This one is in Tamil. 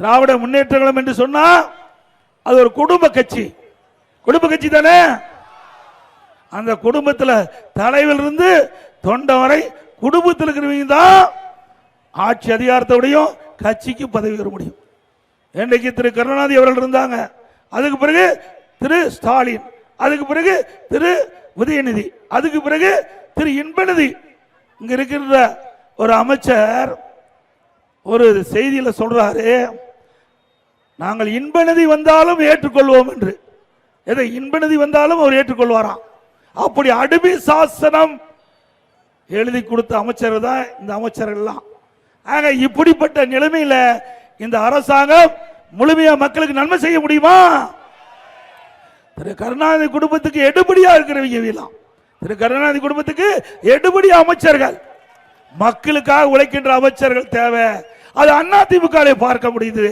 திராவிட முன்னேற்ற கழகம் என்று சொன்னா அது ஒரு குடும்ப கட்சி. குடும்ப கட்சி தானே? அந்த குடும்பத்தில் தலைவில் இருந்து தொண்டை வரை குடும்பத்தில் இருக்கிறவங்க தான் ஆட்சி அதிகாரத்தோடையும் கட்சிக்கு பதவி பெற முடியும். இன்றைக்கு திரு கருணாநிதி அவர்கள் இருந்தாங்க அதுக்கு பிறகு திரு ஸ்டாலின் அதுக்கு பிறகு திரு உதயநிதி அதுக்கு பிறகு திரு இன்பநிதி. இங்க இருக்கின்ற ஒரு அமைச்சர் ஒரு செய்தியில் சொல்றாரு நாங்கள் இன்பநிதி வந்தாலும் ஏற்றுக்கொள்வோம் என்று. எதை? இன்பநிதி வந்தாலும் அவர் ஏற்றுக்கொள்வாராம். அப்படி அடிமை சாசனம் எழுதி கொடுத்த அமைச்சர் தான் இந்த அமைச்சர்கள்லாம். ஆக இப்படிப்பட்ட நிலைமையில இந்த அரசாங்கம் முழுமையா மக்களுக்கு நன்மை செய்ய முடியுமா? திரு கருணாநிதி குடும்பத்துக்கு எடுபடியா இருக்கிறவங்க இவெல்லாம் திரு கருணாநிதி குடும்பத்துக்கு எடுபடி அமைச்சர்கள். மக்களுக்காக உழைக்கின்ற அமைச்சர்கள் தேவை. அது அதிமுக பார்க்க முடியுது.